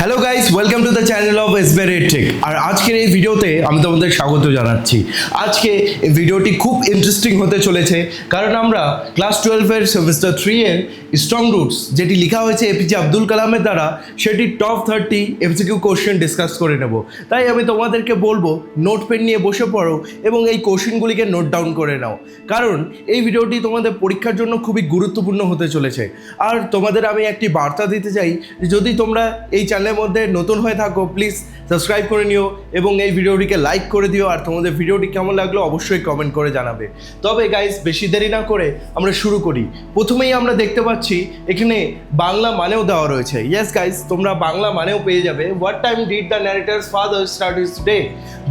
Hello guys welcome to the channel of এসবের tech আর আজকের এই ভিডিওতে আমি তোমাদের স্বাগত জানাচ্ছি। আজকে এই ভিডিওটি খুব ইন্টারেস্টিং হতে চলেছে, কারণ আমরা ক্লাস টুয়েলভের সেমিস্টার থ্রি এর স্ট্রং রুটস যেটি লেখা হয়েছে এপিজে আব্দুল কালামের দ্বারা, সেটি top thirty MCQ question discuss করে নেব। তাই আমি তোমাদেরকে বলব নোট পেন নিয়ে বসে পড়ো এবং এই কোশ্চেনগুলিকে নোট ডাউন করে নাও। কারণ এই ভিডিওটি তোমাদের পরীক্ষার জন্য খুবই গুরুত্বপূর্ণ হতে চলেছে। আর তোমাদের আমি একটি বার্তা দিতে চাই, যদি তোমরা এই চ্যানেলের মধ্যে নতুন হয়ে থাকো প্লিজ সাবস্ক্রাইব করে নিও এবং এই ভিডিওটিকে লাইক করে দিও। আর তোমাদের ভিডিওটি কেমন লাগল অবশ্যই কমেন্ট করে জানাবে। তবে গাইস বেশি দেরি না করে আমরা শুরু করি। প্রথমেই আমরা দেখতে পাচ্ছি, এখানে বাংলা মানেও দেওয়া রয়েছে। ইয়েস গাইস তোমরা বাংলা মানেও পেয়ে যাবে। What time did the narrator's father start his day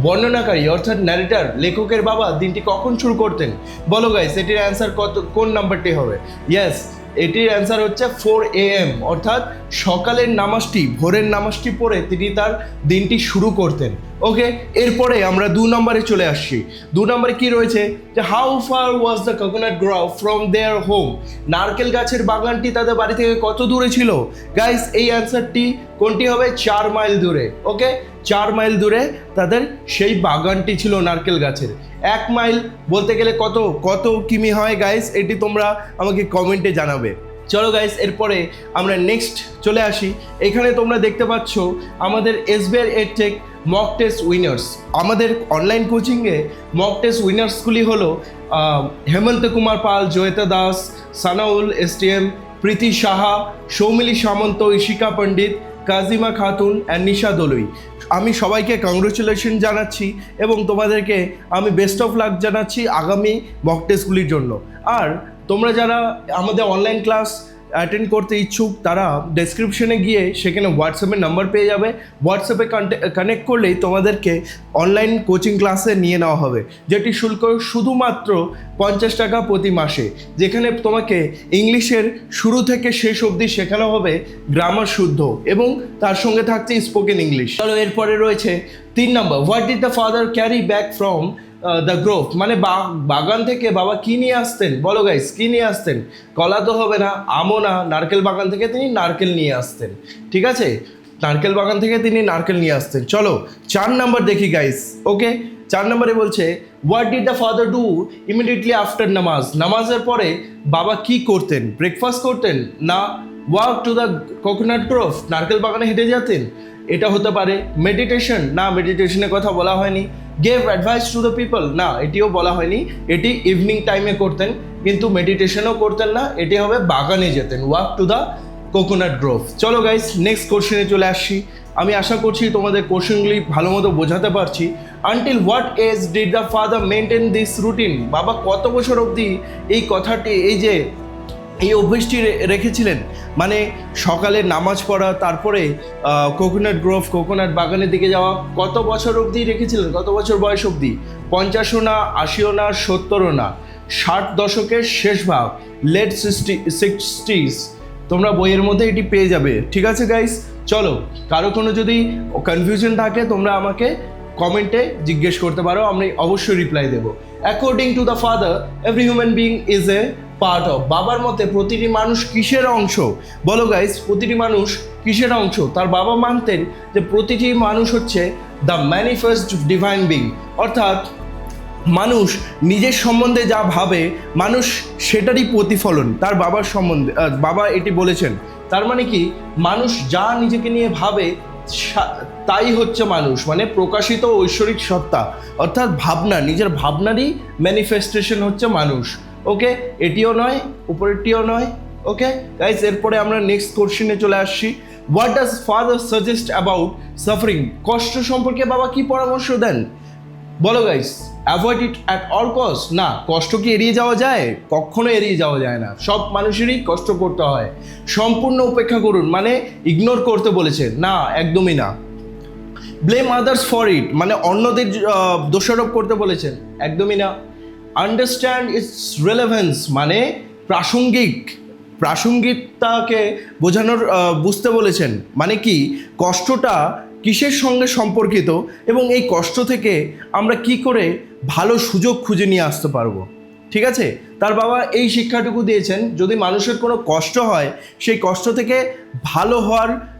বর্ণনাকারী, অর্থাৎ ন্যারেটার লেখকের বাবা, দিনটি কখন শুরু করতেন? বলো গাইস এটির অ্যান্সার কত, কোন নাম্বারটি হবে? ইয়েস এটির অ্যান্সার হচ্ছে ফোর এ এম অর্থাৎ সকালের নামাজটি, ভোরের নামাজটি পড়ে তিনি তার দিনটি শুরু করতেন। ওকে এরপরে আমরা দু নম্বরে চলে আসছি। দু নম্বরে কি রয়েছে? যে how far was the coconut grove from their home নারকেল গাছের বাগানটি তাদের বাড়ি থেকে কত দূরে ছিল? গাইস এই অ্যান্সারটি কোনটি হবে? চার মাইল দূরে। ওকে চার মাইল দূরে তাদের সেই বাগানটি ছিল নারকেল গাছের। এক মাইল বলতে গেলে কত কত কিমি হয় গাইস এটি তোমরা আমাকে কমেন্টে জানাবে। চলো গাইস এরপরে আমরা নেক্সট চলে আসি। এখানে তোমরা দেখতে পাচ্ছ আমাদের SBR edtech mock test winners আমাদের অনলাইন কোচিংয়ে মক টেস্ট উইনার্সগুলি হলো Hemanta Kumar Pal, Joyita Das, Sanaul S T M Priti Saha, Soumili Samanta Ishika Pandit Kazima Khatun and Nisha Dalui. আমি সবাইকে কংগ্রেচুলেশন জানাচ্ছি এবং তোমাদেরকে আমি বেস্ট অফ লাক জানাচ্ছি আগামী মক টেস্টগুলির জন্য। আর তোমরা যারা আমাদের অনলাইন ক্লাস অ্যাটেন্ড করতে ইচ্ছুক, তারা ডেসক্রিপশনে গিয়ে সেখানে হোয়াটসঅ্যাপের নাম্বার পেয়ে যাবে। হোয়াটসঅ্যাপে কানেক্ট করলেই তোমাদেরকে অনলাইন কোচিং ক্লাসে নিয়ে নেওয়া হবে, যেটি শুল্ক শুধুমাত্র পঞ্চাশ টাকা প্রতি মাসে, যেখানে তোমাকে ইংলিশের শুরু থেকে শেষ অবধি শেখানো হবে গ্রামার শুদ্ধ এবং তার সঙ্গে থাকছে স্পোকেন ইংলিশ চলো এরপরে রয়েছে তিন নম্বর what did the father carry back from the grove মানে বাগান থেকে বাবা কী নিয়ে আসতেন? বলো গাইস কী নিয়ে আসতেন? কলা তো হবে না, আমও না, নারকেল বাগান থেকে তিনি নারকেল নিয়ে আসতেন, ঠিক আছে? নারকেল বাগান থেকে তিনি নারকেল নিয়ে আসতেন। চলো, চার নাম্বার দেখি গাইস ওকে চার নম্বরে বলছে what did the father do immediately after নামাজ নামাজের পরে বাবা কি করতেন? ব্রেকফাস্ট করতেন না walk to the coconut grove নারকেল বাগানে হেঁটে যেতেন? এটা হতে পারে মেডিটেশন না মেডিটেশনের কথা বলা হয়নি। Gave advice to the people না, এটিও বলা হয়নি। এটি ইভিনিং টাইমে করতেন, কিন্তু মেডিটেশনও করতেন না। এটি হবে বাগানে যেতেন। Walk to the coconut grove চলো গাইস নেক্সট কোশ্চেনে চলে আসছি আমি আশা করছি তোমাদের কোশ্চেনগুলি ভালো মতো বোঝাতে পারছি। Until what age did the father maintain this routine বাবা, কত বছর অবধি এই কথাটি, এই যে এই অভ্যেসটি রেখেছিলেন। মানে সকালে নামাজ পড়া, তারপরে কোকোনাট গ্রোভ কোকোনাট বাগানের দিকে যাওয়া, কত বছর অবধি রেখেছিলেন? কত বছর বয়স অবধি? পঞ্চাশও না, আশিও না, সত্তরও না। ষাট দশকের শেষ ভাগ লেট সিক্সটি সিক্সটিস তোমরা বইয়ের মধ্যে এটি পেয়ে যাবে। ঠিক আছে গাইস চলো, কারও কোনো যদি কনফিউশন থাকে, তোমরা আমাকে কমেন্টে জিজ্ঞেস করতে পারো, আমি অবশ্যই রিপ্লাই দেবো। According to the father every human being is a part of বাবার মতে প্রতিটি মানুষ কিসের অংশ? বলো গাইস প্রতিটি মানুষ কিসের অংশ? তার বাবা মানতেন যে প্রতিটি মানুষ হচ্ছে দ্য ম্যানিফেস্ট ডিভাইন বিং অর্থাৎ মানুষ নিজের সম্বন্ধে যা ভাবে, মানুষ সেটারই প্রতিফলন, তার বাবার সম্বন্ধে বাবা এটি বলেছেন। তার মানে কি? মানুষ যা নিজেকে নিয়ে ভাবে তাই হচ্ছে মানুষ মানে প্রকাশিত ঐশ্বরিক সত্তা। অর্থাৎ ভাবনা, নিজের ভাবনারই ম্যানিফেস্টেশন হচ্ছে মানুষ। ওকে এটিও নয়, উপরেরটিও নয় ওকে গাইস এরপরে আমরা নেক্সট কোশ্চেনে চলে আসছি। What does father suggest about suffering কষ্ট সম্পর্কে বাবা কি পরামর্শ দেন? বলো guys avoid it at all cost না, কষ্ট কি এড়িয়ে যাওয়া যায়? কখনো এড়িয়ে যাওয়া যায় না। সব মানুষেরই কষ্ট করতে হয়। সম্পূর্ণ উপেক্ষা করুন মানে ইগনোর করতে বলেছে না, একদমই না। ব্লেম আদার্স ফর ইট মানে অন্যদের দোষারোপ করতে বলেছেন। একদমই না। আন্ডারস্ট্যান্ড ইটস রেলেভেন্স মানে প্রাসঙ্গিক। প্রাসঙ্গিকতাকে বোঝানোর বুঝতে বলেছেন। মানে কি? কষ্টটা কিসের সঙ্গে সম্পর্কিত এবং এই কষ্ট থেকে আমরা কি করে ভালো সুযোগ খুঁজে নিয়ে আসতে পারব? ঠিক আছে? তার বাবা এই শিক্ষাটুকু দিয়েছেন, যদি মানুষের কোনো কষ্ট হয়, সেই কষ্ট থেকে ভালো হওয়ার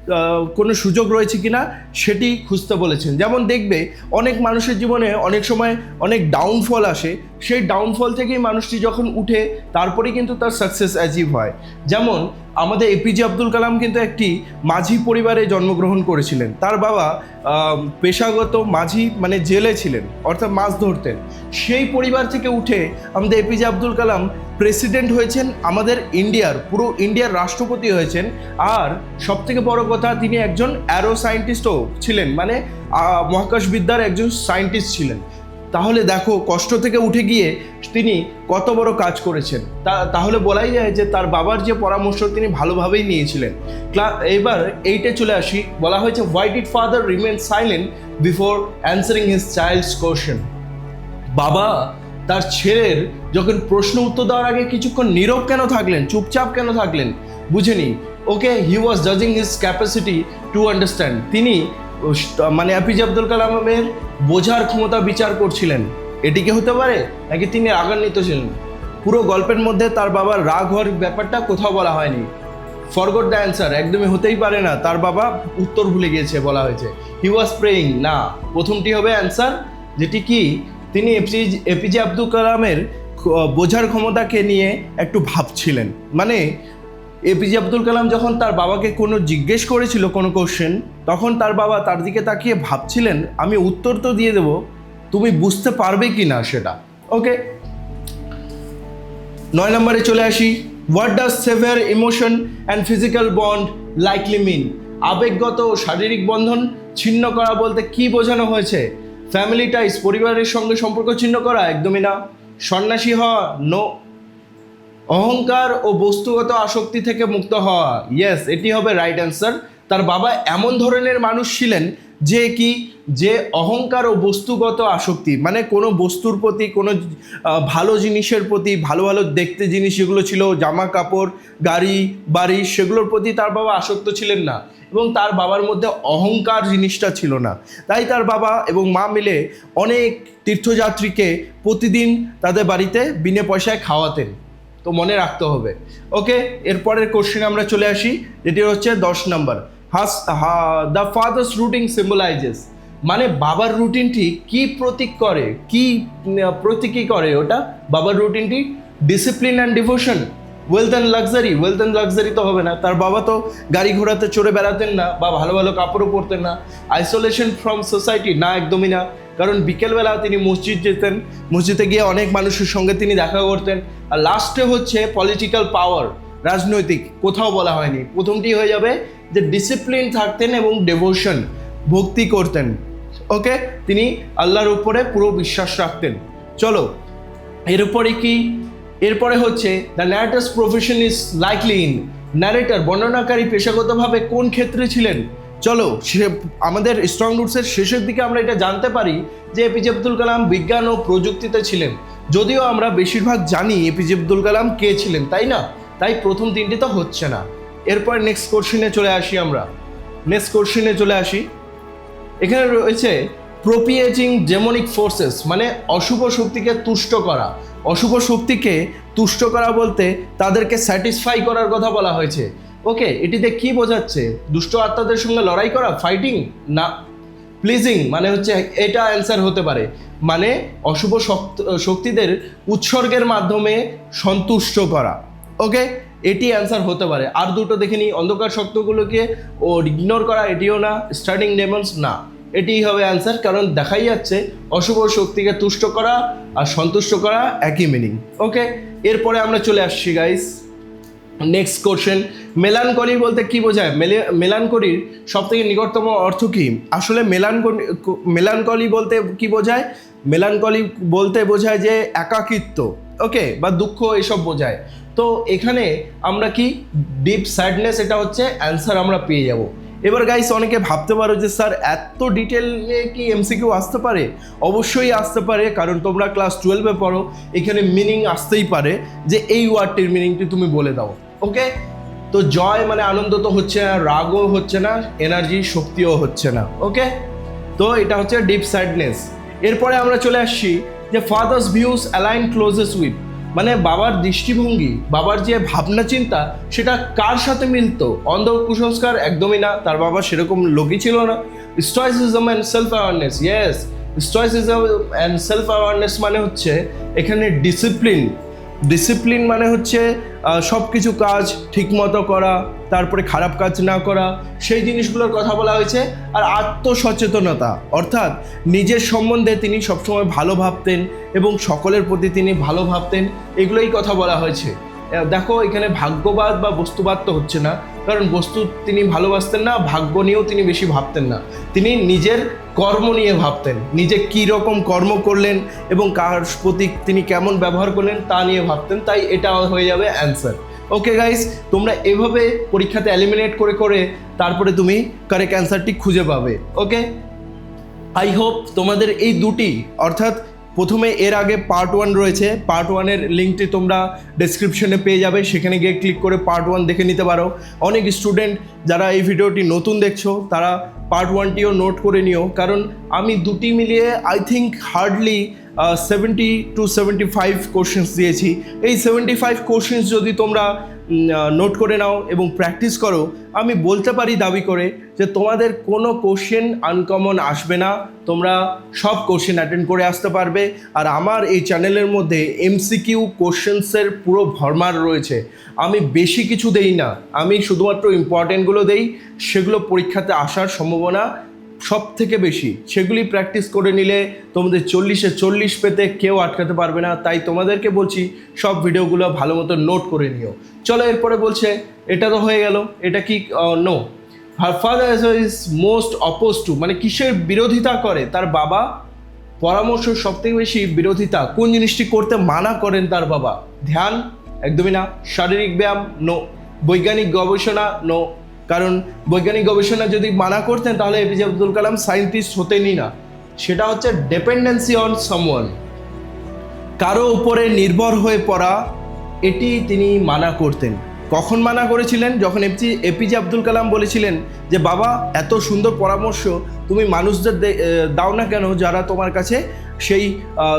কোনো সুযোগ রয়েছে কিনা সেটি খুঁজতে বলেছেন। যেমন দেখবে, অনেক মানুষের জীবনে অনেক সময় অনেক ডাউনফল আসে। সেই ডাউনফল থেকেই মানুষটি যখন উঠে তারপরে কিন্তু তার সাকসেস অ্যাচিভ হয়। যেমন আমাদের এপিজে আব্দুল কালাম কিন্তু একটি মাঝি পরিবারে জন্মগ্রহণ করেছিলেন। তার বাবা পেশাগত মাঝি মানে জেলে ছিলেন, অর্থাৎ মাছ ধরতেন। সেই পরিবার থেকে উঠে আমাদের এপিজে আব্দুল কালাম প্রেসিডেন্ট হয়েছেন আমাদের ইন্ডিয়ার, পুরো ইন্ডিয়ার রাষ্ট্রপতি হয়েছেন। আর সব থেকে বড় কথা, তিনি একজন অ্যারো সায়েন্টিস্টও ছিলেন মানে মহাকাশবিদ্যার একজন সায়েন্টিস্ট ছিলেন। তাহলে দেখো, কষ্ট থেকে উঠে গিয়ে তিনি কত বড় কাজ করেছেন। তা, তাহলে বলাই যায় যে তার বাবার যে পরামর্শ তিনি ভালোভাবেই নিয়েছিলেন। ক্লা, এবার এইটে চলে আসি, বলা হয়েছে why did father remain silent before answering his child's question বাবা, তার ছেলের যখন প্রশ্ন উত্তর দেওয়ার আগে কিছুক্ষণ নীরব কেন থাকলেন, চুপচাপ কেন থাকলেন বুঝেনি ওকে হি ওয়াজ জাজিং হিজ ক্যাপাসিটি টু আন্ডারস্ট্যান্ড তিনি মানে এপিজে আব্দুল কালামের বোঝার ক্ষমতা বিচার করছিলেন। এটি কি হতে পারে? নাকি তিনি রাগান্বিত ছিলেন? পুরো গল্পের মধ্যে তার বাবার রাগ হওয়ার ব্যাপারটা কোথাও বলা হয়নি। ফরগট দ্য অ্যান্সার একদমই হতেই পারে না। তার বাবা উত্তর ভুলে গিয়েছে বলা হয়েছে। হি ওয়াজ প্রেয়িং না। প্রথমটি হবে অ্যান্সার যেটি কি, তিনি এপিজে এপিজে আব্দুল কালামের বোঝার ক্ষমতাকে নিয়ে একটু ভাবছিলেন। মানে এপিজে আব্দুল কালাম যখন তার বাবাকে কোনো জিজ্ঞেস করেছিল কোনো কোশ্চেন তখন তার বাবা তার দিকে তাকিয়ে ভাবছিলেন, আমি উত্তর তো দিয়ে দেবো, তুমি বুঝতে পারবে কি না সেটা? ওকে নয় নম্বরে চলে আসি। What does sever emotion and physical bond likely mean আবেগগত ও শারীরিক বন্ধন ছিন্ন করা বলতে কি বোঝানো হয়েছে? ফ্যামিলি টাইস পরিবারের সঙ্গে সম্পর্ক ছিন্ন করা একদমই না। সন্ন্যাসী হওয়া নো অহংকার ও বস্তুগত আসক্তি থেকে মুক্ত হওয়া। ইয়েস এটি হবে রাইট অ্যান্সার তার বাবা এমন ধরনের মানুষ ছিলেন যে কি? যে অহংকার ও বস্তুগত আসক্তি মানে কোনো বস্তুর প্রতি, কোনো ভালো জিনিসের প্রতি, ভালো ভালো দেখতে জিনিস যেগুলো ছিল, জামা কাপড়, গাড়ি, বাড়ি, সেগুলোর প্রতি তার বাবা আসক্ত ছিলেন না এবং তার বাবার মধ্যে অহংকার জিনিসটা ছিল না। তাই তার বাবা এবং মা মিলে অনেক তীর্থযাত্রীকে প্রতিদিন তাদের বাড়িতে বিনে পয়সায় খাওয়াতেন। তো মনে রাখতে হবে। ওকে, এরপরের কোশ্চেন আমরা চলে আসি, যেটি হচ্ছে দশ নম্বর। Has the father's routine symbolises মানে বাবার রুটিনটি কি প্রতীক করে, কি প্রতীকী করে ওটা? বাবার রুটিনটি discipline and devotion wealth and luxury wealth and luxury তো হবে না। তার বাবা তো গাড়ি ঘোড়াতে, চড়ে বেড়াতেন না বা ভালো ভালো কাপড়ও পরতেন না। আইসোলেশন ফ্রম সোসাইটি না একদমই না। কারণ বিকেলবেলা তিনি মসজিদ যেতেন, মসজিদে গিয়ে অনেক মানুষের সঙ্গে তিনি দেখা করতেন। আর লাস্টে হচ্ছে পলিটিক্যাল পাওয়ার রাজনৈতিক, কোথাও বলা হয়নি। প্রথমটি হয়ে যাবে যে ডিসিপ্লিন থাকতেন এবং ডেভোশন ভক্তি করতেন। ওকে তিনি আল্লাহর উপরে পুরো বিশ্বাস রাখতেন। চলো এর উপরে কি? এরপরে হচ্ছে the narrator's profession is likely in narrator বর্ণনাকারী পেশাগতভাবে কোন ক্ষেত্রে ছিলেন? চলো আমাদের স্ট্রং রুটসের শেষের দিকে আমরা এটা জানতে পারি যে এপিজে আব্দুল কালাম বিজ্ঞান ও প্রযুক্তিতে ছিলেন। যদিও আমরা বেশিরভাগ জানি এপিজে আব্দুল কালাম কে ছিলেন, তাই না? তাই প্রথম তিনটি তো হচ্ছে না। এরপর নেক্সট কোশ্চিনে চলে আসি আমরা। নেক্সট কোশ্চিনে চলে আসি। এখানে রয়েছে প্রোপিয়েটিং ডেমনিক ফোর্সেস মানে অশুভ শক্তিকে তুষ্ট করা। অশুভ শক্তিকে তুষ্ট করা বলতে তাদেরকে স্যাটিসফাই করার কথা বলা হয়েছে। ওকে, এটিতে কি বোঝাচ্ছে? দুষ্ট আত্মাদের সঙ্গে লড়াই করা ফাইটিং না প্লিজিং মানে হচ্ছে এটা অ্যান্সার হতে পারে। মানে অশুভ শক্ত- শক্তিদের উৎসর্গের মাধ্যমে সন্তুষ্ট করা। ওকে, এটি অ্যান্সার হতে পারে। আর দুটো দেখে নিই, অন্ধকার শক্তগুলোকে ও ইগনোর করা, এটিও না স্টার্টিং ডেমন্স না। এটিই হবে অ্যান্সার কারণ দেখাই যাচ্ছে অশুভ শক্তিকে তুষ্ট করা আর সন্তুষ্ট করা একই মিনিং ওকে, এরপরে আমরা চলে আসছি গাইস নেক্সট কোশ্চেন মেলানকলি বলতে কি বোঝায়? মেলে- মেলানকলির সব থেকে নিকটতম অর্থ কি? আসলে মেলানকলি মেলানকলি বলতে কি বোঝায়? মেলানকলি বলতে বোঝায় যে একাকিত্ব ওকে বা দুঃখ এসব বোঝায়। তো এখানে আমরা কি? ডিপ স্যাডনেস এটা হচ্ছে অ্যান্সার আমরা পেয়ে যাব। এবার গাইস অনেকে ভাবতে পারো যে স্যার, এত ডিটেলে কি এমসিকিউ আসতে পারে? অবশ্যই আসতে পারে, কারণ তোমরা ক্লাস টুয়েলভে পড়ো, এখানে মিনিং আসতেই পারে। যে এই ওয়ার্ডটির মিনিংটি তুমি বলে দাও। ওকে তো জয় মানে আনন্দ তো হচ্ছে না, রাগও হচ্ছে না এনার্জি শক্তিও হচ্ছে না ওকে তো এটা হচ্ছে ডিপ স্যাডনেস এরপরে আমরা চলে আসছি যে father's views align closest with মানে বাবার দৃষ্টিভঙ্গি, বাবার যে ভাবনা চিন্তা, সেটা কার সাথে মিলতো? অন্ধ কুসংস্কার একদমই না, তার বাবা সেরকম লোকই ছিল না। Stoicism and self awareness yes stoicism and self awareness মানে হচ্ছে এখানে ডিসিপ্লিন ডিসিপ্লিন মানে হচ্ছে সব কিছু কাজ ঠিকমতো করা, তারপরে খারাপ কাজ না করা, সেই জিনিসগুলোর কথা বলা হয়েছে। আর আত্মসচেতনতা, অর্থাৎ নিজের সম্বন্ধে তিনি সবসময় ভালো ভাবতেন এবং সকলের প্রতি তিনি ভালো ভাবতেন, এগুলোই কথা বলা হয়েছে। দেখো, এখানে ভাগ্যবাদ বা বস্তুবাদ তো হচ্ছে না। কারণ বস্তু তিনি ভালোবাসতেন না, ভাগ্য নিয়েও তিনি বেশি ভাবতেন না। তিনি নিজের কর্ম নিয়ে ভাবতেন, নিজে কী রকম কর্ম করলেন এবং কার প্রতি তিনি কেমন ব্যবহার করলেন তা নিয়ে ভাবতেন, তাই এটা হয়ে যাবে অ্যান্সার ওকে গাইস তোমরা এভাবে পরীক্ষাতে এলিমিনেট করে করে তারপরে তুমি কারেক্ট অ্যান্সারটি খুঁজে পাবে। ওকে আই হোপ তোমাদের এই দুটি, অর্থাৎ প্রথমে এর আগে পার্ট ওয়ান রয়েছে। পার্ট ওয়ানের লিঙ্কটি তোমরা ডেসক্রিপশনে পেয়ে যাবে। সেখানে গিয়ে ক্লিক করে পার্ট ওয়ান দেখে নিতে পারো। অনেক স্টুডেন্ট যারা এই ভিডিওটি নতুন দেখছ, তারা পার্ট ওয়ানটিও নোট করে নিও। কারণ আমি দুটি মিলিয়ে I think hardly seventy two seventy five questions দিয়েছি। এই সেভেন্টি ফাইভ কোশ্চেন্স যদি তোমরা নোট করে নাও এবং প্র্যাকটিস করো, আমি বলতে পারি দাবি করে যে তোমাদের কোনো কোশ্চেন আনকমন আসবে না। তোমরা সব কোশ্চেন অ্যাটেন্ড করে আসতে পারবে। আর আমার এই চ্যানেলের মধ্যে এমসিকিউ কোশ্চেন্সের পুরো ভরমার রয়েছে। আমি বেশি কিছু দেই না। আমি শুধুমাত্র ইম্পর্টেন্টগুলো দেই। সেগুলো পরীক্ষাতে আসার সম্ভাবনা সব থেকে বেশি, সেগুলি প্র্যাকটিস করে নিলে তোমাদের চল্লিশে চল্লিশ পেতে কেউ আটকাতে পারবে না। তাই তোমাদেরকে বলছি, সব ভিডিওগুলো ভালো মতো নোট করে নিও। চলো এরপরে বলছে, এটা তো হয়ে গেল, এটা কি no her father is most oppose to মানে কিসের বিরোধিতা করে? তার বাবা পরামর্শ সব থেকে বেশি বিরোধিতা, কোন জিনিসটি করতে মানা করেন তার বাবা? ধ্যান, একদমই না। শারীরিক ব্যায়াম নো বৈজ্ঞানিক গবেষণা নো কারণ বৈজ্ঞানিক গবেষণা যদি মানা করতেন, তাহলে এপিজে আব্দুল কালাম সায়েন্টিস্ট হতেনই না। সেটা হচ্ছে ডিপেন্ডেন্সি অন সামওয়ান কারও উপরে নির্ভর হয়ে পড়া, এটি তিনি মানা করতেন। কখন মানা করেছিলেন? যখন এপি এপিজে আব্দুল কালাম বলেছিলেন যে, বাবা, এত সুন্দর পরামর্শ তুমি মানুষদের দাও না কেন? যারা তোমার কাছে সেই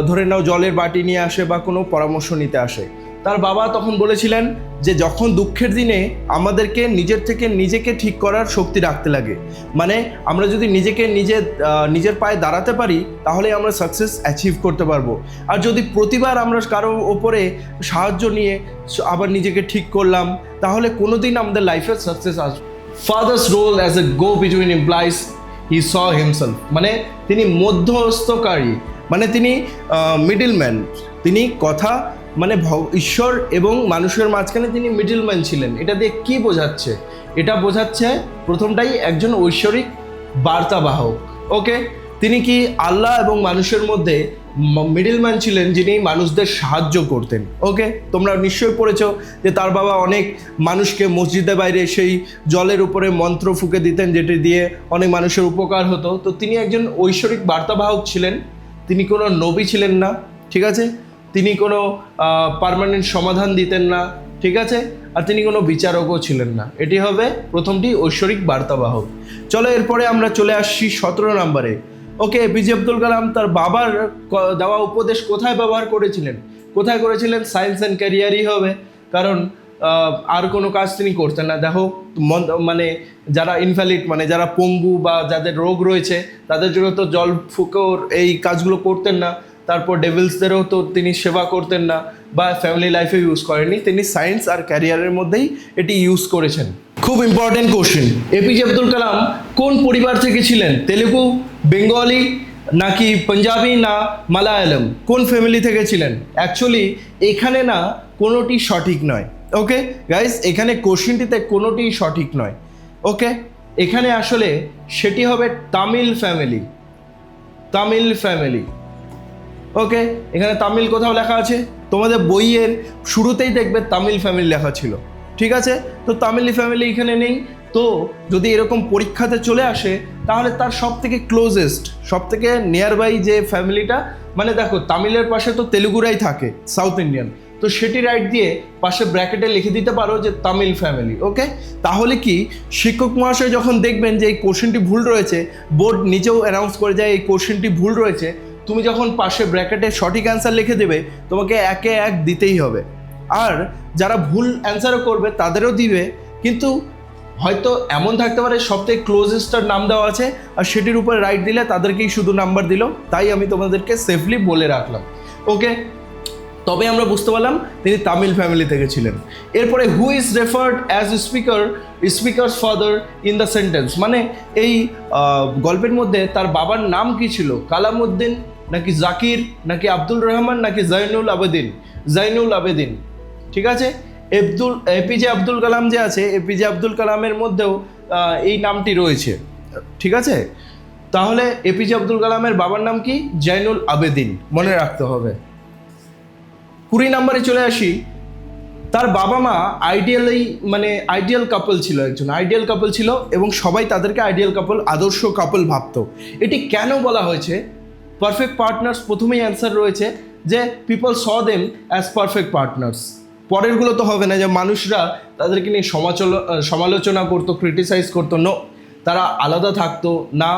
ধরে নাও জলের বাটি নিয়ে আসে বা কোনো পরামর্শ নিতে আসে। তার বাবা তখন বলেছিলেন যে যখন দুঃখের দিনে আমাদেরকে নিজের থেকে নিজেকে ঠিক করার শক্তি রাখতে লাগে মানে আমরা যদি নিজেকে নিজে নিজের পায়ে দাঁড়াতে পারি তাহলে আমরা সাকসেস অ্যাচিভ করতে পারব। আর যদি প্রতিবার আমরা কারও ওপরে সাহায্য নিয়ে আবার নিজেকে ঠিক করলাম, তাহলে কোনোদিন আমাদের লাইফে সাকসেস আসবে father's role as a go between implies he saw himself মানে তিনি মধ্যস্থকারী মানে তিনি মিডলম্যান তিনি কথা মানে ঈশ্বর এবং মানুষের মাঝখানে তিনি মিডলম্যান ছিলেন। এটা দিয়ে কী বোঝাচ্ছে? এটা বোঝাচ্ছে প্রথমটাই একজন ঐশ্বরিক বার্তাবাহক। ওকে তিনি কি আল্লাহ এবং মানুষের মধ্যে মিডলম্যান ছিলেন যিনি মানুষদের সাহায্য করতেন। ওকে তোমরা নিশ্চয়ই পড়েছ যে তার বাবা অনেক মানুষকে মসজিদের বাইরে সেই জলের উপরে মন্ত্র ফুকে দিতেন, যেটি দিয়ে অনেক মানুষের উপকার হতো। তো তিনি একজন ঐশ্বরিক বার্তাবাহক ছিলেন। তিনি কোনো নবী ছিলেন না। ঠিক আছে? তিনি কোনো পার্মানেন্ট সমাধান দিতেন না, ঠিক আছে? আর তিনি কোনো বিচারকও ছিলেন না। এটি হবে প্রথমটি ঐশ্বরিক বার্তাবাহক। চলো এরপরে আমরা চলে আসছি সতেরো নম্বরে। ওকে এপিজে আব্দুল কালাম তার বাবার দেওয়া উপদেশ কোথায় ব্যবহার করেছিলেন? কোথায় করেছিলেন? সায়েন্স অ্যান্ড ক্যারিয়ারই হবে। কারণ আর কোনো কাজ তিনি করতেন না। দেখো, মন- মানে যারা ইনভ্যালিড মানে যারা পঙ্গু বা যাদের রোগ রয়েছে, তাদের জন্য তো জল ফুকোর এই কাজগুলো করতেন না। তারপর ডেভিলসদেরও তো তিনি সেবা করতেন না বা ফ্যামিলি লাইফে ইউজ করেননি। তিনি সায়েন্স আর ক্যারিয়ারের মধ্যেই এটি ইউজ করেছেন। খুব important question APJ Abdul Kalam কোন পরিবার থেকে ছিলেন? তেলেগু, বেঙ্গলি, নাকি পাঞ্জাবি, না মালায়ালাম? কোন ফ্যামিলি থেকে ছিলেন? অ্যাকচুয়ালি এখানে না কোনোটি সঠিক নয়। ওকে গাইস এখানে কোশ্চেনটিতে কোনোটি সঠিক নয়। ওকে এখানে আসলে সেটি হবে Tamil family Tamil family okay, এখানে তামিল কোথাও লেখা আছে? তোমাদের বইয়ের শুরুতেই দেখবে তামিল ফ্যামিলি লেখা ছিল। ঠিক আছে? তো তামিলি ফ্যামিলি এখানে নেই। তো যদি এরকম পরীক্ষাতে চলে আসে, তাহলে তার সব থেকে ক্লোজেস্ট সব থেকে নিয়ার বাই যে ফ্যামিলিটা মানে দেখো, তামিলের পাশে তো তেলুগুরাই থাকে সাউথ ইন্ডিয়ান তো সেটি রাইট দিয়ে পাশে ব্র্যাকেটে লিখে দিতে পারো যে তামিল ফ্যামিলি ওকে তাহলে কি, শিক্ষক মহাশয় যখন দেখবেন যে এই কোশ্চেনটি ভুল রয়েছে বোর্ড নিজেও অ্যানাউন্স করে যায় এই কোশ্চেনটি ভুল রয়েছে তুমি যখন পাশে ব্র্যাকেটে সঠিক অ্যান্সার লিখে দেবে, তোমাকে একে এক দিতেই হবে। আর যারা ভুল অ্যান্সারও করবে, তাদেরও দিবে। কিন্তু হয়তো এমন থাকতে পারে সবথেকে ক্লোজেস্টার নাম দেওয়া আছে, আর সেটির উপরে রাইট দিলে তাদেরকেই শুধু নাম্বার দিল। তাই আমি তোমাদেরকে সেফলি বলে রাখলাম। ওকে তবে আমরা বুঝতে পারলাম, তিনি তামিল ফ্যামিলি থেকে ছিলেন। এরপরে who is referred as speaker speaker father in the sentence মানে এই গল্পের মধ্যে তার বাবার নাম কি ছিল? কালামুদ্দিন নাকি জাকির, নাকি আব্দুল রহমান, নাকি জাইনুল আবেদিন? জাইনুল আবেদিন। ঠিক আছে? আব্দুল এপিজে আব্দুল কালাম যে আছে, এপিজে আব্দুল কালামের মধ্যেও এই নামটি রয়েছে। ঠিক আছে? তাহলে এপিজে আব্দুল কালামের বাবার নাম কি? জাইনুল আবেদিন। মনে রাখতে হবে। কুড়ি নাম্বারে চলে আসি। তার বাবা মা আইডিয়ালি মানে আইডিয়াল কাপল ছিল একজন। আইডিয়াল কাপল ছিল এবং সবাই তাদেরকে আইডিয়াল কাপল, আদর্শ কাপল ভাবতো। এটি কেন বলা হয়েছে? পারফেক্ট পার্টনার্স প্রথমেই অ্যান্সার রয়েছে যে people saw them as perfect partners পরেরগুলো তো হবে না, যে মানুষরা তাদেরকে নিয়ে সমাচল সমালোচনা করতো ক্রিটিসাইজ করতো নো তারা আলাদা থাকতো, না।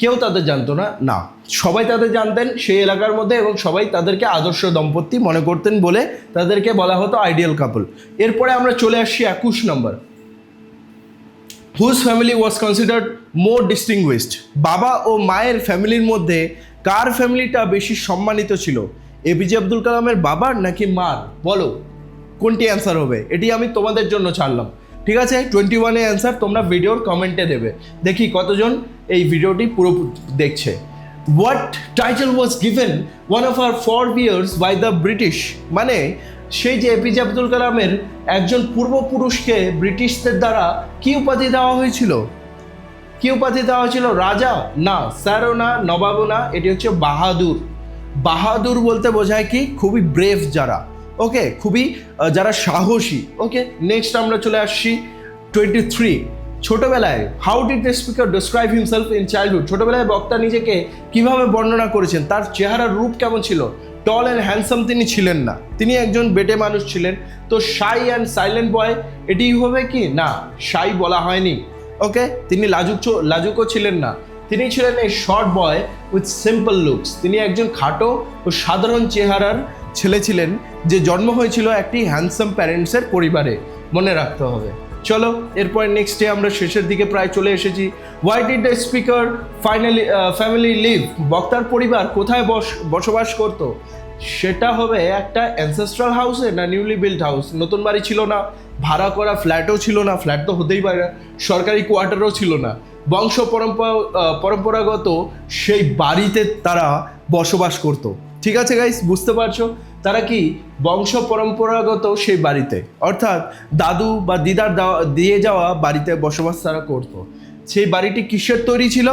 কেউ তাদের জানতো না না। সবাই তাদের জানতেন সেই এলাকার মধ্যে এবং সবাই তাদেরকে আদর্শ দম্পতি মনে করতেন বলে তাদেরকে বলা হতো আইডিয়াল কাপল এরপরে আমরা চলে আসছি একুশ নম্বর। Whose family was considered more distinguished বাবা ও মায়ের ফ্যামিলির মধ্যে কার ফ্যামিলিটা বেশি সম্মানিত ছিল? এপিজে আব্দুল কালামের বাবার নাকি মার? বলো, কোনটি অ্যান্সার হবে? এটি আমি তোমাদের জন্য ছাড়লাম। ঠিক আছে? টোয়েন্টি ওয়ানে অ্যান্সার তোমরা ভিডিওর কমেন্টে দেবে। দেখি কতজন এই ভিডিওটি পুরো দেখছে। What title was given one of our forebears by the British মানে সেই যে এপিজে আব্দুল কালামের একজন পূর্বপুরুষকে ব্রিটিশদের দ্বারা কি উপাধি দেওয়া হয়েছিল? কি উপাধি দেওয়া হয়েছিল? রাজা? না স্যারও না নবাবও না এটি হচ্ছে বাহাদুর। বাহাদুর বলতে বোঝায় কি? খুবই ব্রেভ যারা। ওকে খুবই যারা সাহসী। ওকে নেক্সট আমরা চলে আসছি টোয়েন্টি থ্রি ছোটবেলায় how did the speaker describe himself in childhood ছোটবেলায় বক্তা নিজেকে কীভাবে বর্ণনা করেছেন? তার চেহারার রূপ কেমন ছিল? টল অ্যান্ড হ্যান্ডসাম তিনি ছিলেন না। তিনি একজন বেটে মানুষ ছিলেন। তো শাই অ্যান্ড সাইলেন্ট বয় এটি হবে কি? না শাই বলা হয়নি। ওকে তিনি লাজুক লাজুকও ছিলেন না। তিনি ছিলেন এই short boy with simple looks তিনি একজন খাটো ও সাধারণ চেহারার ছেলে ছিলেন, যে জন্ম হয়েছিল একটি হ্যান্ডসাম প্যারেন্টসের পরিবারে। মনে রাখতে হবে। চলো, এরপর নেক্সট ডে আমরা শেষের দিকে প্রায় চলে এসেছি। Why did the speaker finally family live বক্তার পরিবার কোথায় বস বসবাস করত? সেটা হবে একটা অ্যানসেস্ট্রাল হাউসে না নিউলি বিল্ড হাউস নতুন বাড়ি ছিল না, ভাড়া করা ফ্ল্যাটও ছিল না ফ্ল্যাট তো হতেই পারে না, সরকারি কোয়ার্টারও ছিল না। বংশ পরম্পরা পরম্পরাগত সেই বাড়িতে তারা বসবাস করত। ঠিক আছে গাইস বুঝতে পারছ? তারা কি বংশ পরম্পরাগত সেই বাড়িতে? অর্থাৎ দাদু বা দিদার দিয়ে যাওয়া বাড়িতে বসবাস তারা করতো। সেই বাড়িটি কিসের তৈরি ছিল?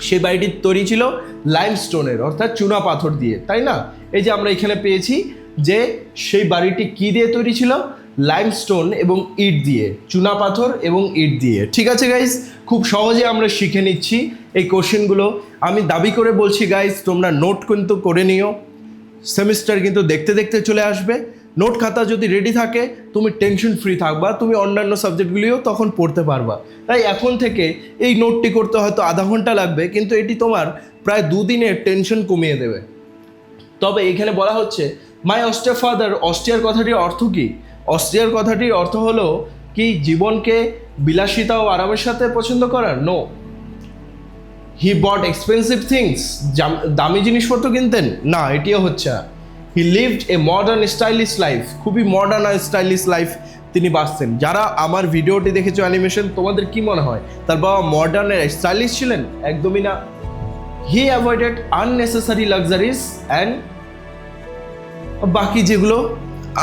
সেই বাড়িটি তৈরি ছিল লাইমস্টোনের, অর্থাৎ চুনা পাথর দিয়ে, তাই না? এই যে আমরা এখানে পেয়েছি যে সেই বাড়িটি কি দিয়ে তৈরি ছিল? লাইমস্টোন এবং ইট দিয়ে, চুনা পাথর এবং ইট দিয়ে। ঠিক আছে গাইস খুব সহজে আমরা শিখে নিচ্ছি এই কোশ্চেনগুলো। আমি দাবি করে বলছি গাইজ তোমরা নোট কিন্তু করে নিও। সেমিস্টার কিন্তু দেখতে দেখতে চলে আসবে। নোট খাতা যদি রেডি থাকে, তুমি টেনশন ফ্রি থাকবা, তুমি অন্যান্য সাবজেক্টগুলিও তখন পড়তে পারবা। তাই এখন থেকে এই নোটটি করতে হয়তো আধা ঘণ্টা লাগবে, কিন্তু এটি তোমার প্রায় দুদিনের টেনশন কমিয়ে দেবে। তবে এখানে বলা হচ্ছে মাই অস্ট্রিয়া ফাদার অস্ট্রিয়ার কথাটির অর্থ কি? অস্ট্রিয়ার কথাটির অর্থ হলো, কি জীবনকে বিলাসিতা ও আরামের সাথে পছন্দ করার? No he bought expensive things দামি জিনিসপত্র কিনতেন? না, এটিও হচ্ছে he lived a modern stylish life খুবই মডার্ন আর স্টাইলিশ লাইফ তিনি বাঁচতেন। যারা আমার ভিডিওটি দেখেছ অ্যানিমেশন তোমাদের কি মনে হয়? তার বাবা মডার্ন স্টাইলিশ ছিলেন? একদমই না। He avoided unnecessary luxuries and বাকি যেগুলো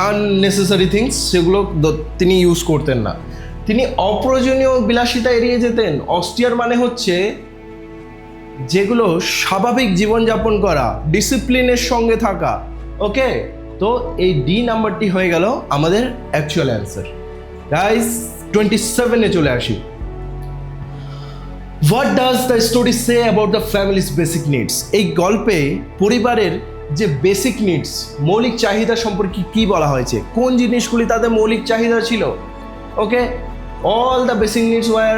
আননেসেসারি থিংস সেগুলো তিনি ইউজ করতেন না। তিনি অপ্রয়োজনীয় বিলাসিতা এড়িয়ে যেতেন। অস্ট্রিয়ার মানে হচ্ছে যেগুলো স্বাভাবিক জীবনযাপন করা ডিসিপ্লিনের সঙ্গে থাকা। ওকে তো এই ডি নাম্বারটি হয়ে গেল আমাদের অ্যাকচুয়াল অ্যান্সার গাইস টোয়েন্টি সেভেনে চলে আসি। What does the story say about the family's basic needs এই গল্পে পরিবারের যে বেসিক নিডস মৌলিক চাহিদা সম্পর্কে কি বলা হয়েছে? কোন জিনিসগুলি তাদের মৌলিক চাহিদা ছিল? Okay all the basic needs were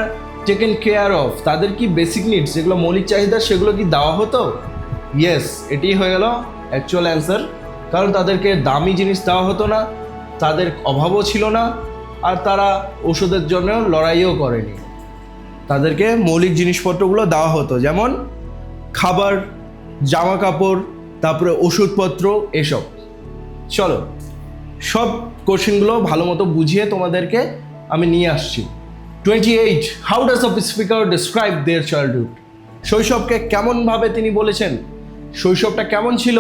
taken care of তাদের কি বেসিক নিডস যেগুলো মৌলিক চাহিদা, সেগুলো কি দেওয়া হতো? ইয়েস এটি হয়ে গেল অ্যাকচুয়াল অ্যান্সার কারণ তাদেরকে দামি জিনিস দেওয়া হতো না, তাদের অভাবও ছিল না, আর তারা ওষুধের জন্য লড়াইও করেনি। তাদেরকে মৌলিক জিনিসপত্রগুলো দেওয়া হতো, যেমন খাবার জামা কাপড় তারপরে ওষুধপত্র, এসব। চলো, সব কোশ্চেনগুলো ভালো মতো বুঝিয়ে তোমাদেরকে আমি নিয়ে আসছি। Twenty eight how does of speaker describe their childhood শৈশবকে কেমনভাবে তিনি বলেছেন? শৈশবটা কেমন ছিল?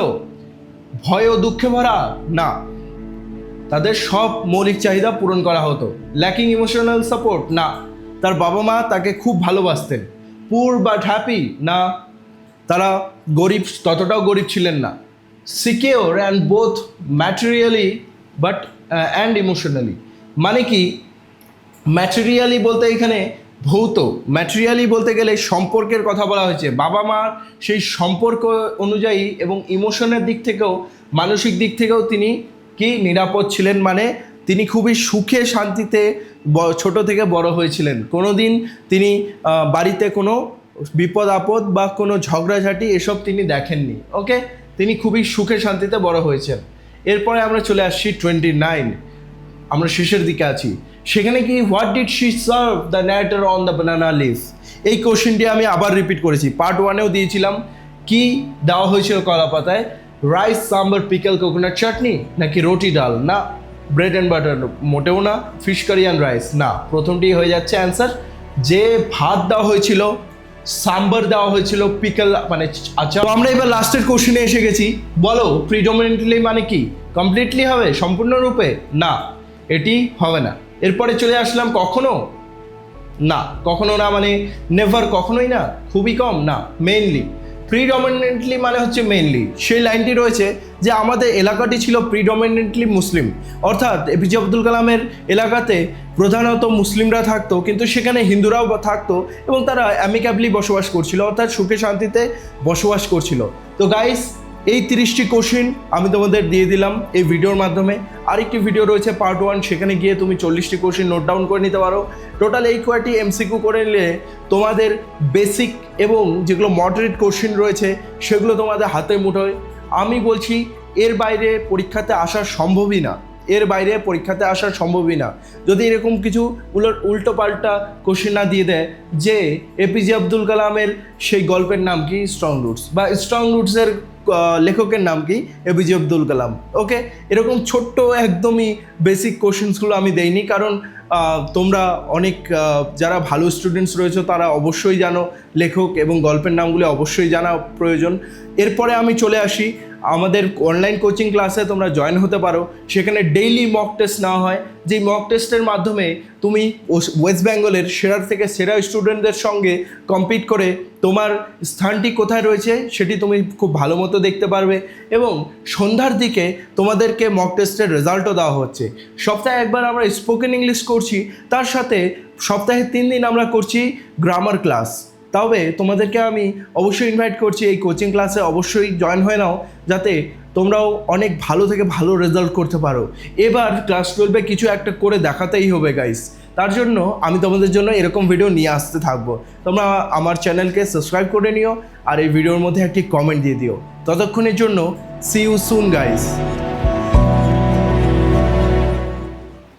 ভয় ও দুঃখে ভরা? না। তাদের সব মৌলিক চাহিদা পূরণ করা হতো। ল্যাকিং ইমোশনাল সাপোর্ট না। তার বাবা মা তাকে খুব ভালোবাসতেন। পুর বাট হ্যাপি না। তারা গরিব, ততটাও গরিব ছিলেন না। Secure and both materially but and emotionally মানে কি? ম্যাটেরিয়ালি বলতে এখানে ভৌত ম্যাটেরিয়ালি বলতে গেলে সম্পর্কের কথা বলা হয়েছে। বাবা মার সেই সম্পর্ক অনুযায়ী এবং ইমোশনের দিক থেকেও, মানসিক দিক থেকেও তিনি কি নিরাপদ ছিলেন মানে তিনি খুবই সুখে, শান্তিতে ছোট থেকে বড় হয়েছিলেন। কোনো দিন তিনি বাড়িতে কোনো বিপদ, আপদ বা কোনো ঝগড়াঝাটি এসব তিনি দেখেননি ওকে তিনি খুবই সুখে, শান্তিতে বড় হয়েছেন। এরপরে আমরা চলে আসছি টোয়েন্টি নাইন আমরা শেষের দিকে আছি। সেখানে কি what did she serve the narrator on the banana leaf এই কোশ্চেনটি আমি আবার রিপিট করেছি। পার্ট ওয়ানেও দিয়েছিলাম। কি দেওয়া হয়েছিল কলা পাতায় rice sambar pickle coconut chutney নাকি রুটি, ডাল? না ব্রেড অ্যান্ড বাটার মোটেও না। ফিশ কারি অ্যান্ড রাইস না। প্রথমটি হয়ে যাচ্ছে অ্যান্সার যে ভাত দেওয়া হয়েছিল সাম্বার দেওয়া হয়েছিল পিকেল মানে আচ্ছা আমরা এবার লাস্টের কোশ্চেনে এসে গেছি। বলো প্রিডোমিনেন্টলি মানে কি? কমপ্লিটলি হবে? সম্পূর্ণরূপে? না। এটি হবে না। এরপরে চলে আসলাম কখনো? না কখনো না মানে নেভার কখনোই না, খুবই কম, না মেইনলি প্রিডমিনেন্টলি মানে হচ্ছে মেইনলি সেই লাইনটি রয়েছে যে আমাদের এলাকাটি ছিল প্রিডমিনেন্টলি মুসলিম। অর্থাৎ এপিজে আব্দুল কালামের এলাকাতে প্রধানত মুসলিমরা থাকতো, কিন্তু সেখানে হিন্দুরাও থাকতো এবং তারা অ্যামিক্যাবলি বসবাস করছিল, অর্থাৎ সুখে শান্তিতে বসবাস করছিল। তো গাইস এই তিরিশটি কোশ্চিন আমি তোমাদের দিয়ে দিলাম এই ভিডিওর মাধ্যমে। আরেকটি ভিডিও রয়েছে পার্ট ওয়ান সেখানে গিয়ে তুমি চল্লিশটি কোশ্চিন নোট ডাউন করে নিতে পারো। টোটাল এই কয়টি এমসিকিউ করে নিলে তোমাদের বেসিক এবং যেগুলো মডারেট কোশ্চিন রয়েছে, সেগুলো তোমাদের হাতে মুঠোয়। আমি বলছি, এর বাইরে পরীক্ষাতে আসা সম্ভবই না। এর বাইরে পরীক্ষাতে আসা সম্ভবই না। যদি এরকম কিছু উলট পাল্টা কোশ্চেন না দিয়ে দেয়, যে এপিজে আব্দুল কালামের সেই গল্পের নাম কি? স্ট্রং রুটস বা স্ট্রং রুটসের লেখকের নাম কি? এপিজে আব্দুল কালাম। ওকে এরকম ছোট্ট একদমই বেসিক কোশ্চেন্সগুলো আমি দেইনি, কারণ তোমরা অনেক যারা ভালো স্টুডেন্টস রয়েছে, তারা অবশ্যই জানো লেখক এবং গল্পের নামগুলি অবশ্যই জানা প্রয়োজন। এরপরে আমি চলে আসি। আমাদের অনলাইন কোচিং ক্লাসে তোমরা জয়েন হতে পারো। সেখানে ডেইলি মক টেস্ট নেওয়া হয়। যেই মক টেস্টের মাধ্যমে তুমি ওয়েস্ট বেঙ্গলের সেরার থেকে সেরা স্টুডেন্টদের সঙ্গে কম্পিট করে তোমার স্থানটি কোথায় রয়েছে, সেটি তুমি খুব ভালো মতো দেখতে পারবে এবং সন্ধ্যার দিকে তোমাদেরকে মক টেস্টের রেজাল্টও দেওয়া হচ্ছে। সপ্তাহে একবার আমরা স্পোকেন ইংলিশ করছি, তার সাথে সপ্তাহে তিন দিন আমরা করছি গ্রামার ক্লাস তবে তোমাদেরকে আমি অবশ্যই ইনভাইট করছি, এই কোচিং ক্লাসে অবশ্যই জয়েন হয়ে নাও, যাতে তোমরাও অনেক ভালো থেকে ভালো রেজাল্ট করতে পারো। এবার ক্লাস টুয়েলভে কিছু একটা করে দেখাতেই হবে গাইস তার জন্য আমি তোমাদের জন্য এরকম ভিডিও নিয়ে আসতে থাকব। তোমরা আমার চ্যানেলকে সাবস্ক্রাইব করে নিও, আর এই ভিডিওর মধ্যে একটি কমেন্ট দিয়ে দিও। ততক্ষণের জন্য সি ইউ সুন গাইস